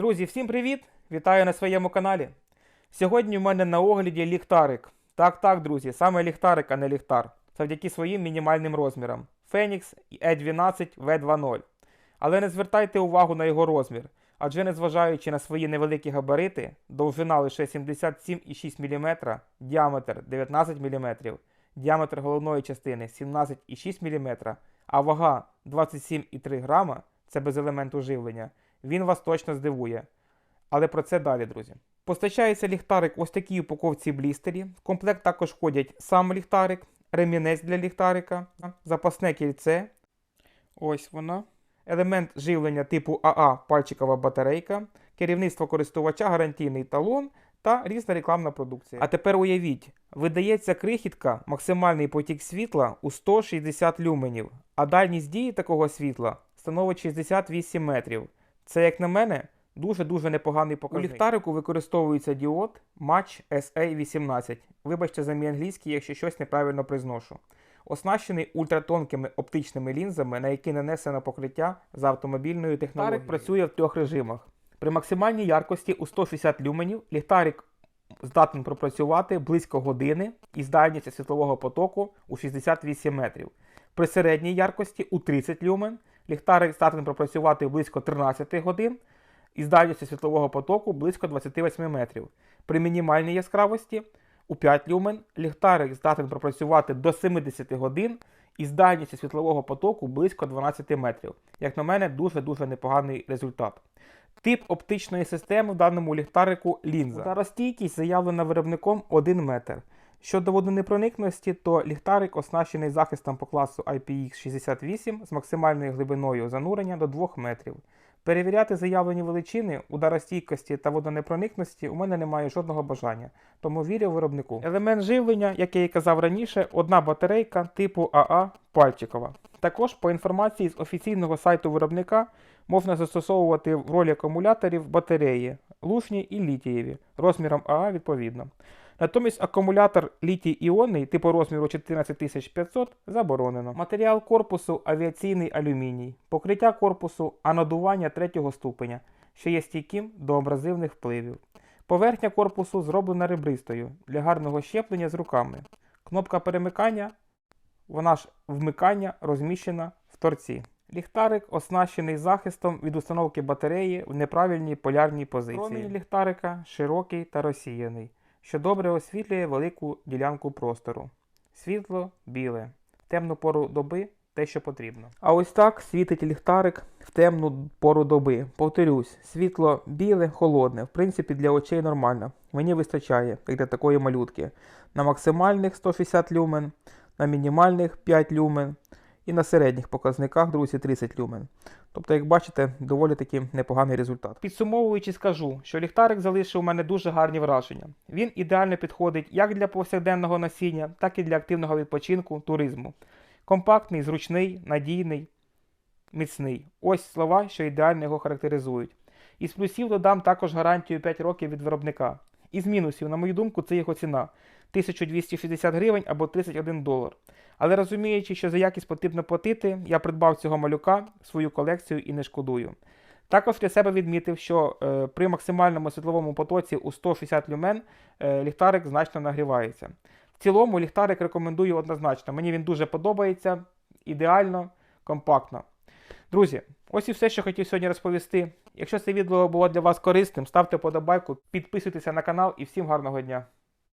Друзі, всім привіт! Вітаю на своєму каналі. Сьогодні у мене на огляді ліхтарик. Так, так, друзі, саме ліхтарик, а не ліхтар. Завдяки своїм мінімальним розмірам. Phoenix E12 V20. Але не звертайте увагу на його розмір, адже незважаючи на свої невеликі габарити, довжина лише 77,6 мм, діаметр 19 мм, діаметр головної частини 17,6 мм, а вага 27,3 грама це без елементу живлення, він вас точно здивує. Але про це далі, друзі. Постачається ліхтарик ось такій упаковці блістері. В комплект також входять сам ліхтарик, ремінець для ліхтарика, запасне кільце. Ось воно. Елемент живлення типу АА пальчикова батарейка, керівництво користувача, гарантійний талон та різна рекламна продукція. А тепер уявіть, видається крихітка, максимальний потік світла у 160 люменів, а дальність дії такого світла становить 68 метрів. Це, як на мене, дуже-дуже непоганий показник. У ліхтарику використовується діод Match SA18. Вибачте за мій англійський, якщо щось неправильно призношу. Оснащений ультратонкими оптичними лінзами, на які нанесено покриття за автомобільною технологією. Ліхтарик працює в трьох режимах. При максимальній яркості у 160 люменів ліхтарик здатен пропрацювати близько години із дальністю світлового потоку у 68 метрів. При середній яркості у 30 люмен ліхтарик здатен пропрацювати близько 13 годин із дальністю світлового потоку близько 28 метрів. При мінімальній яскравості у 5 люмен ліхтарик здатен пропрацювати до 70 годин із дальністю світлового потоку близько 12 метрів. Як на мене, дуже-дуже непоганий результат. Тип оптичної системи в даному ліхтарику лінза. Ударостійкість заявлена виробником 1 метр. Щодо водонепроникності, то ліхтарик оснащений захистом по класу IPX68 з максимальною глибиною занурення до 2 метрів. Перевіряти заявлені величини ударостійкості та водонепроникності у мене немає жодного бажання, тому вірю виробнику. Елемент живлення, як я і казав раніше, одна батарейка типу АА пальчикова. Також по інформації з офіційного сайту виробника можна застосовувати в ролі акумуляторів батареї лушні і літієві, розміром АА відповідно. Натомість акумулятор літій іонний типу розміру 14500 заборонено. Матеріал корпусу авіаційний алюміній, покриття корпусу анодування третього ступеня, що є стійким до абразивних впливів. Поверхня корпусу зроблена ребристою для гарного щеплення з руками. Кнопка перемикання, вона ж вмикання розміщена в торці. Ліхтарик оснащений захистом від установки батареї в неправильній полярній позиції. Промінь ліхтарика широкий та розсіяний що добре освітлює велику ділянку простору. Світло біле, в темну пору доби те, що потрібно. А ось так світить ліхтарик в темну пору доби. Повторюсь, світло біле, холодне, в принципі, для очей нормально. Мені вистачає, як для такої малютки. На максимальних 160 люмен, на мінімальних 5 люмен і на середніх показниках, друзі, 30 люмен. Тобто, як бачите, доволі таки непоганий результат. Підсумовуючи, скажу, що ліхтарик залишив у мене дуже гарні враження. Він ідеально підходить як для повсякденного носіння, так і для активного відпочинку, туризму. Компактний, зручний, надійний, міцний. Ось слова, що ідеально його характеризують. Із плюсів додам також гарантію 5 років від виробника. Із мінусів, на мою думку, це його ціна 1260 гривень або 31 долар. Але розуміючи, що за якість потрібно платити, я придбав цього малюка свою колекцію і не шкодую. Також для себе відмітив, що е, при максимальному світловому потоці у 160 люмен е, ліхтарик значно нагрівається. В цілому ліхтарик рекомендую однозначно. Мені він дуже подобається, ідеально, компактно. Друзі, ось і все, що хотів сьогодні розповісти. Якщо це відео було для вас корисним, ставте подобайку, підписуйтеся на канал і всім гарного дня!